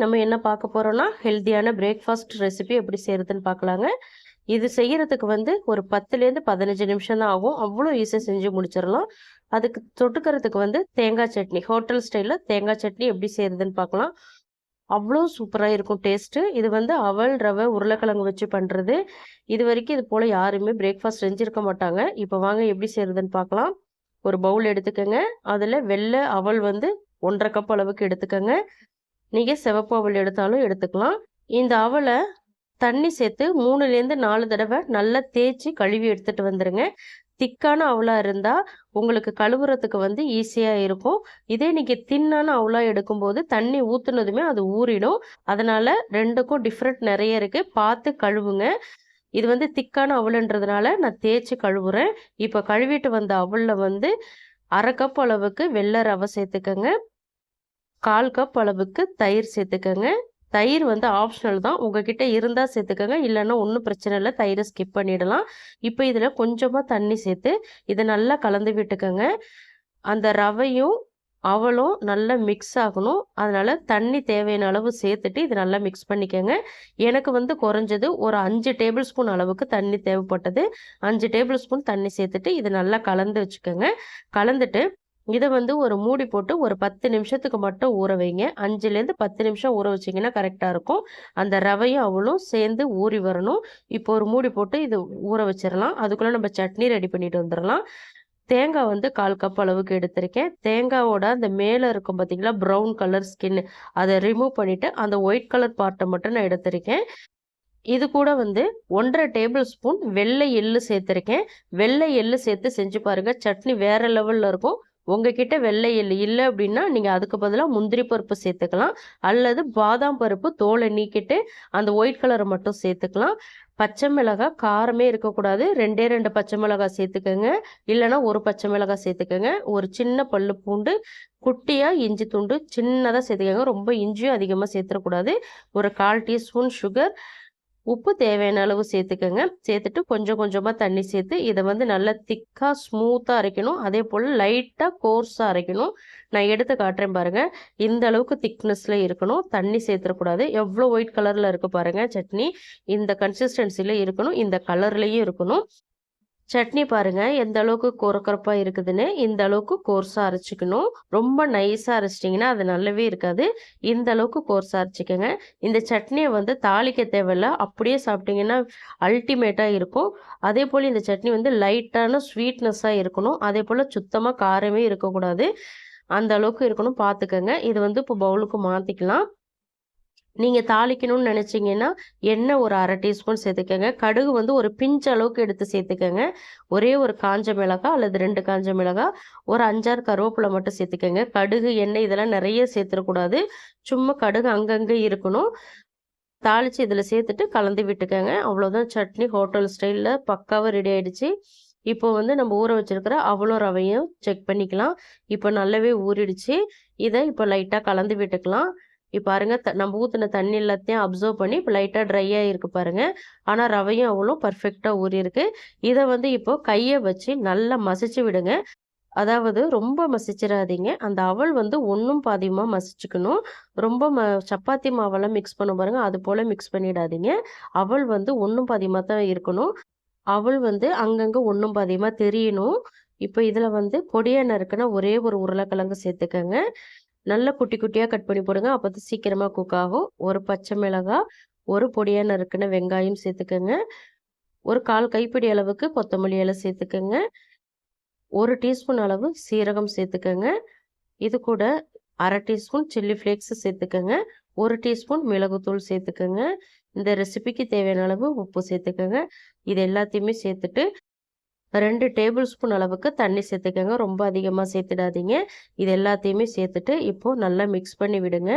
நம்ம என்ன பார்க்க போகிறோன்னா ஹெல்த்தியான பிரேக்ஃபாஸ்ட் ரெசிபி எப்படி செய்கிறதுன்னு பார்க்கலாங்க. இது செய்கிறதுக்கு வந்து ஒரு பத்துலேருந்து பதினஞ்சு நிமிஷம் தான் ஆகும். அவ்வளோ ஈஸியாக செஞ்சு முடிச்சிடலாம். அதுக்கு தொட்டுக்கிறதுக்கு வந்து தேங்காய் சட்னி ஹோட்டல் ஸ்டைலில் தேங்காய் சட்னி எப்படி செய்கிறதுன்னு பார்க்கலாம். அவ்வளோ சூப்பராக இருக்கும் டேஸ்ட்டு இது வந்து அவல் ரவை உருளைக்கிழங்கு வச்சு பண்ணுறது இது வரைக்கும் இது போல் யாருமே பிரேக்ஃபாஸ்ட் செஞ்சுருக்க மாட்டாங்க. இப்போ வாங்க எப்படி செய்கிறதுன்னு பார்க்கலாம். ஒரு பவுல் எடுத்துக்கோங்க. அதில் வெள்ளை அவல் வந்து ஒன்றரை கப் அளவுக்கு எடுத்துக்கோங்க. நீங்கள் சிவப்பு அவல் எடுத்தாலும் எடுத்துக்கலாம். இந்த அவலை தண்ணி சேர்த்து மூணுலேருந்து நாலு தடவை நல்லா தேய்ச்சி கழுவி எடுத்துகிட்டு வந்துடுங்க திக்கான அவலாக இருந்தால் உங்களுக்கு கழுவுறதுக்கு வந்து ஈஸியாக இருக்கும். இதே நீங்கள் தின்னான அவலாக எடுக்கும்போது தண்ணி ஊற்றுனதுமே அது ஊறிடும். அதனால் ரெண்டுக்கும் டிஃப்ரெண்ட் நிறைய இருக்குது பார்த்து கழுவுங்க. இது வந்து திக்கான அவலுன்றதுனால நான் தேய்ச்சி கழுவுறேன். இப்போ கழுவிட்டு வந்த அவலில் வந்து அரை கப் அளவுக்கு வெள்ளை ரவை சேர்த்துக்கங்க. கால் கப் அளவுக்கு தயிர் சேர்த்துக்கோங்க. தயிர் வந்து ஆப்ஷனல் தான். உங்ககிட்ட இருந்தால் சேர்த்துக்கோங்க. இல்லைன்னா ஒன்றும் பிரச்சனை இல்லை. தயிரை ஸ்கிப் பண்ணிடலாம். இப்போ இதில் கொஞ்சமாக தண்ணி சேர்த்து இதை நல்லா கலந்து விட்டுக்கோங்க. அந்த ரவையும் அவளும் நல்லா மிக்ஸ் ஆகணும். அதனால் தண்ணி தேவையான அளவு சேர்த்துட்டு இது நல்லா மிக்ஸ் பண்ணிக்கோங்க. எனக்கு வந்து குறைஞ்சது ஒரு அஞ்சு டேபிள் ஸ்பூன் அளவுக்கு தண்ணி தேவைப்பட்டது. அஞ்சு டேபிள் ஸ்பூன் தண்ணி சேர்த்துட்டு இது நல்லா கலந்து வச்சுக்கோங்க. கலந்துட்டு இதை வந்து ஒரு மூடி போட்டு ஒரு பத்து நிமிஷத்துக்கு மட்டும் ஊற வைங்க. அஞ்சுலேருந்து பத்து நிமிஷம் ஊற வச்சிங்கன்னா கரெக்டாக இருக்கும். அந்த ரவையும் அவளும் சேர்ந்து ஊறி வரணும். இப்போ ஒரு மூடி போட்டு இது ஊற வச்சிடலாம். அதுக்குள்ளே நம்ம சட்னி ரெடி பண்ணிட்டு வந்துடலாம். தேங்காய் வந்து கால் கப் அளவுக்கு எடுத்திருக்கேன். தேங்காவோட அந்த மேலே இருக்கும் பார்த்தீங்களா ப்ரௌன் கலர் ஸ்கின் அதை ரிமூவ் பண்ணிவிட்டு அந்த ஒயிட் கலர் பார்ட்டை மட்டும் நான் எடுத்திருக்கேன். இது கூட வந்து ஒன்றரை டேபிள் ஸ்பூன் வெள்ளை எள்ளு சேர்த்துருக்கேன். வெள்ளை எள்ளு சேர்த்து செஞ்சு பாருங்கள் சட்னி வேறு லெவலில் இருக்கும். உங்ககிட்ட வெள்ளை எள்ளு இல்லை அப்படின்னா நீங்கள் அதுக்கு பதிலாக முந்திரி பருப்பு சேர்த்துக்கலாம். அல்லது பாதாம் பருப்பு தோலை நீக்கிட்டு அந்த ஒயிட் கலரை மட்டும் சேர்த்துக்கலாம். பச்சை மிளகாய் காரமே இருக்கக்கூடாது. ரெண்டே ரெண்டு பச்சை மிளகாய் சேர்த்துக்கோங்க. இல்லைனா ஒரு பச்சை மிளகாய் சேர்த்துக்கோங்க. ஒரு சின்ன பல்லு பூண்டு குட்டியாக இஞ்சி துண்டு சின்னதாக சேர்த்துக்கோங்க. ரொம்ப இஞ்சியும் அதிகமாக சேர்த்துடக்கூடாது ஒரு கால் டீஸ்பூன் சுகர் உப்பு தேவையான அளவு சேர்த்துக்கோங்க. சேர்த்துட்டு கொஞ்சம் கொஞ்சமாக தண்ணி சேர்த்து இதை வந்து நல்லா திக்காக ஸ்மூத்தாக அரைக்கணும். அதே போல் லைட்டாக கோர்ஸாக அரைக்கணும். நான் எடுத்து காட்டுறேன் பாருங்கள் இந்த அளவுக்கு திக்னஸில் இருக்கணும். தண்ணி சேர்த்துடக்கூடாது எவ்வளோ ஒயிட் கலரில் இருக்குது பாருங்கள் சட்னி. இந்த கன்சிஸ்டன்சியில் இருக்கணும். இந்த கலர்லேயும் இருக்கணும். சட்னி பாருங்கள் எந்த அளவுக்கு கொரக்கொரப்பாக இருக்குதுன்னு இந்த அளவுக்கு கோர்ஸாக அரைச்சிக்கணும். ரொம்ப நைஸாக அரைச்சிட்டிங்கன்னா அது நல்லாவே இருக்காது. இந்த அளவுக்கு கோர்ஸாக அரைச்சிக்கோங்க. இந்த சட்னியை வந்து தாளிக்க தேவையில்ல. அப்படியே சாப்பிட்டிங்கன்னா அல்டிமேட்டாக இருக்கும். அதே போல் இந்த சட்னி வந்து லைட்டான ஸ்வீட்னஸ்ஸாக இருக்கணும். அதே போல் சுத்தமாக காரமே இருக்கக்கூடாது. அந்த அளவுக்கு இருக்கணும். பார்த்துக்கோங்க. இது வந்து இப்போ பவுலுக்கு மாற்றிக்கலாம் நீங்கள் தாளிக்கணும்னு நினச்சிங்கன்னா எண்ணெய் ஒரு அரை டீஸ்பூன் சேர்த்துக்கோங்க. கடுகு வந்து ஒரு பிஞ்ச் அளவுக்கு எடுத்து சேர்த்துக்கோங்க. ஒரே ஒரு காஞ்ச மிளகா அல்லது ரெண்டு காஞ்ச மிளகா ஒரு அஞ்சாறு கருவேப்பிலை மட்டும் சேர்த்துக்கோங்க. கடுகு எண்ணெய் இதெல்லாம் நிறைய சேர்த்துடக்கூடாது சும்மா கடுகு அங்கங்கே இருக்கணும். தாளித்து இதில் சேர்த்துட்டு கலந்து விட்டுக்கோங்க. அவ்வளோதான் சட்னி ஹோட்டல் ஸ்டைலில் பக்காவாக ரெடி ஆகிடுச்சு இப்போ வந்து நம்ம ஊற வச்சுருக்கிற அவ்வளோ ரவையும் செக் பண்ணிக்கலாம். இப்போ நல்லாவே ஊறிடுச்சு. இதை இப்போ லைட்டாக கலந்து விட்டுக்கலாம். இப்போ பாருங்க த நம்ம ஊற்றின தண்ணி எல்லாத்தையும் அப்சர்வ் பண்ணி இப்போ லைட்டாக ட்ரையாக இருக்குது பாருங்கள் ஆனால் ரவையும் அவ்வளோ பர்ஃபெக்டாக ஊறியிருக்கு. இதை வந்து இப்போது கையை வச்சு நல்லா மசிச்சு விடுங்க. அதாவது ரொம்ப மசிச்சிடாதீங்க அந்த அவல் வந்து ஒன்றும் பாதியமாக மசிச்சுக்கணும். ரொம்ப ம சப்பாத்தி மாவெல்லாம் மிக்ஸ் பண்ண பாருங்கள் அது போல் மிக்ஸ் பண்ணிடாதீங்க. அவள் வந்து ஒன்றும் பாதியமாக தான் இருக்கணும். அவள் வந்து அங்கங்கே ஒன்றும் பாதியமாக தெரியணும். இப்போ இதில் வந்து பொடியை நறுக்குன்னா ஒரே ஒரு உருளைக்கிழங்கு சேர்த்துக்கங்க. நல்லா குட்டி குட்டியாக கட் பண்ணி போடுங்க. அப்போ தான் சீக்கிரமாக குக் ஆகும். ஒரு பச்சை மிளகாய் ஒரு பொடியாக நறுக்குன வெங்காயம் சேர்த்துக்கோங்க. ஒரு கால் கைப்பிடி அளவுக்கு கொத்தமல்லி இலை சேர்த்துக்கோங்க. ஒரு டீஸ்பூன் அளவு சீரகம் சேர்த்துக்கோங்க. இது கூட அரை டீஸ்பூன் சில்லி ஃப்ளேக்ஸு சேர்த்துக்கோங்க. ஒரு டீஸ்பூன் மிளகுத்தூள் சேர்த்துக்கோங்க. இந்த ரெசிபிக்கு தேவையான அளவு உப்பு சேர்த்துக்கோங்க. இது எல்லாத்தையுமே சேர்த்துட்டு ரெண்டு டேபிள் ஸ்பூன் அளவுக்கு தண்ணி சேர்த்துக்கோங்க. ரொம்ப அதிகமாக சேர்த்துடாதீங்க. இது எல்லாத்தையுமே சேர்த்துட்டு இப்போது நல்லா மிக்ஸ் பண்ணி விடுங்க.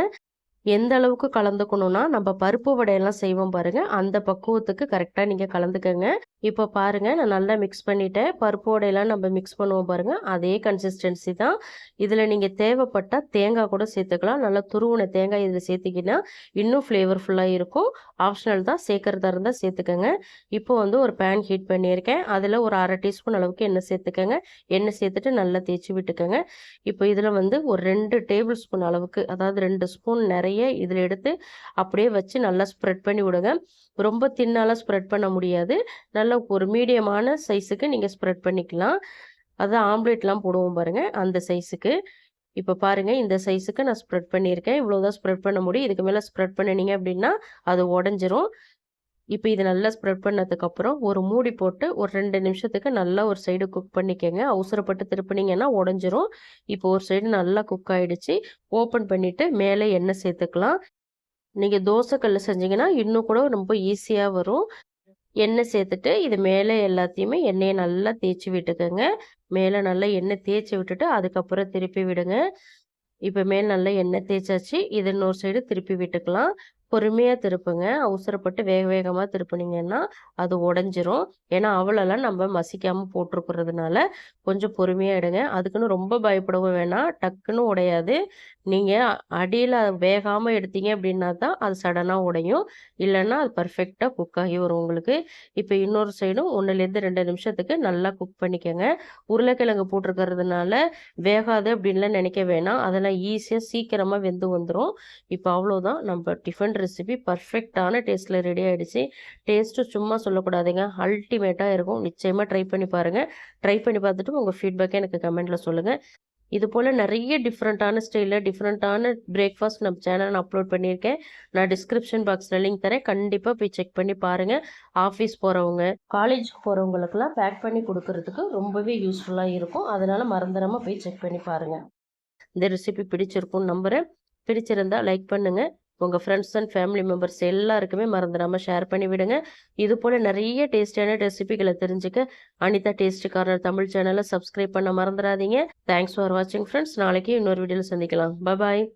எந்த அளவுக்கு கலந்துக்கணும்னா நம்ம பருப்பு வடையெல்லாம் செய்வோம் பாருங்கள் அந்த பக்குவத்துக்கு கரெக்டாக நீங்கள் கலந்துக்கங்க. இப்போ பாருங்கள் நான் நல்லா மிக்ஸ் பண்ணிட்டேன். பருப்பு வடையெல்லாம் நம்ம மிக்ஸ் பண்ணுவோம் பாருங்கள் அதே கன்சிஸ்டன்சி தான். இதில் நீங்கள் தேவைப்பட்டால் தேங்காய் கூட சேர்த்துக்கலாம். நல்லா துருவுன தேங்காய் இதில் சேர்த்திக்கினா இன்னும் ஃப்ளேவர்ஃபுல்லாக இருக்கும். ஆப்ஷனல் தான். சேர்க்குறதா இருந்தால் சேர்த்துக்கோங்க. இப்போ வந்து ஒரு பேன் ஹீட் பண்ணியிருக்கேன். அதில் ஒரு அரை டீஸ்பூன் அளவுக்கு எண்ணெய் சேர்த்துக்கோங்க. எண்ணெய் சேர்த்துட்டு நல்லா தேய்ச்சி விட்டுக்கோங்க. இப்போ இதில் வந்து ஒரு ரெண்டு டேபிள் ஸ்பூன் அளவுக்கு அதாவது ரெண்டு ஸ்பூன் நிறைய நிறைய இதில் எடுத்து அப்படியே வச்சு நல்லா ஸ்ப்ரெட் பண்ணி விடுங்க. ரொம்ப தின்னால ஸ்ப்ரெட் பண்ண முடியாது. நல்ல ஒரு மீடியமான சைஸுக்கு நீங்கள் ஸ்ப்ரெட் பண்ணிக்கலாம். அதுதான் ஆம்லேட்லாம் போடுவோம் பாருங்கள் அந்த சைஸுக்கு இப்போ பாருங்கள் இந்த சைஸுக்கு நான் ஸ்ப்ரெட் பண்ணியிருக்கேன். இவ்வளோதான் ஸ்ப்ரெட் பண்ண முடியும். இதுக்கு மேலே ஸ்ப்ரெட் பண்ணினீங்க அப்படின்னா அது உடஞ்சிரும். இப்போ இது நல்லா ஸ்ப்ரெட் பண்ணதுக்கப்புறம் ஒரு மூடி போட்டு ஒரு ரெண்டு நிமிஷத்துக்கு நல்லா ஒரு சைடு குக் பண்ணிக்கோங்க. அவசரப்பட்டு திருப்பினீங்கன்னா உடஞ்சிரும். இப்போ ஒரு சைடு நல்லா குக் ஆகிடுச்சு ஓப்பன் பண்ணிவிட்டு மேலே எண்ணெய் சேர்த்துக்கலாம். நீங்கள் தோசைக்கல்ல செஞ்சீங்கன்னா இன்னும் கூட ரொம்ப ஈஸியாக வரும். எண்ணெய் சேர்த்துட்டு இது மேலே எல்லாத்தையுமே எண்ணெயை நல்லா தேய்ச்சி விட்டுக்கோங்க. மேலே நல்லா எண்ணெய் தேய்ச்சி விட்டுட்டு அதுக்கப்புறம் திருப்பி விடுங்க. இப்போ மேல் நல்லா எண்ணெய் தேய்ச்சாச்சு. இது இன்னொரு சைடு திருப்பி விட்டுக்கலாம். பொறுமையாக திருப்புங்க. அவசரப்பட்டு வேக வேகமாக திருப்புனீங்கன்னா அது உடஞ்சிரும். ஏன்னா அவளெல்லாம் நம்ம மசிக்காமல் போட்டிருக்கிறதுனால கொஞ்சம் பொறுமையாக எடுங்க. அதுக்குன்னு ரொம்ப பயப்படவும் வேணாம். டக்குன்னு உடையாது. நீங்கள் அடியில் வேகாமல் எடுத்தீங்க அப்படின்னா தான் அது சடனாக உடையும். இல்லைன்னா அது பர்ஃபெக்டாக குக் ஆகி வரும் உங்களுக்கு. இப்போ இன்னொரு சைடும் ஒன்றுலேருந்து ரெண்டு நிமிஷத்துக்கு நல்லா குக் பண்ணிக்கோங்க. உருளைக்கிழங்கு போட்டிருக்கிறதுனால வேகாது அப்படின்லாம் நினைக்க வேணாம். அதெல்லாம் ஈஸியாக சீக்கிரமாக வெந்து வந்துடும் இப்போ அவ்வளோதான் நம்ம டிஃபன் ரெசிபி பர்ஃபெக்டான டேஸ்ட்டில் ரெடி ஆகிடுச்சு டேஸ்ட்டு சும்மா சொல்லக்கூடாதுங்க. அல்டிமேட்டாக இருக்கும். நிச்சயமாக ட்ரை பண்ணி பாருங்கள் ட்ரை பண்ணி பார்த்துட்டு உங்கள் ஃபீட்பேக்கை எனக்கு கமெண்ட்டில் சொல்லுங்கள் இது போல் நிறைய டிஃப்ரெண்ட்டான ஸ்டைலில் டிஃப்ரெண்ட்டான பிரேக்ஃபாஸ்ட் நம்ம சேனல் நான் அப்லோட் பண்ணியிருக்கேன். நான் டிஸ்கிரிப்ஷன் பாக்ஸில் லிங்க் தரேன். கண்டிப்பாக போய் செக் பண்ணி பாருங்கள் ஆஃபீஸ் போகிறவங்க காலேஜுக்கு போகிறவங்களுக்குலாம் பேக் பண்ணி கொடுக்கறதுக்கு ரொம்பவே யூஸ்ஃபுல்லாக இருக்கும். அதனால் மறந்துடாமல் போய் செக் பண்ணி பாருங்கள் இந்த ரெசிபி பிடிச்சிருக்கும்னு நம்புகிறேன் பிடிச்சிருந்தா லைக் பண்ணுங்கள் உங்கள் ஃப்ரெண்ட்ஸ் அண்ட் ஃபேமிலி மெம்பர்ஸ் எல்லாருக்குமே மறந்துடாமல் ஷேர் பண்ணி விடுங்க. இது போல் நிறைய டேஸ்டியான ரெசிபிகளை தெரிஞ்சுக்க அனிதா டேஸ்ட் கார்னர் தமிழ் சேனலை சப்ஸ்கிரைப் பண்ண மறந்துடாதீங்க. தேங்க்ஸ் ஃபார் வாட்சிங் ஃப்ரெண்ட்ஸ் நாளைக்கு இன்னொரு வீடியோவில் சந்திக்கலாம். பாய்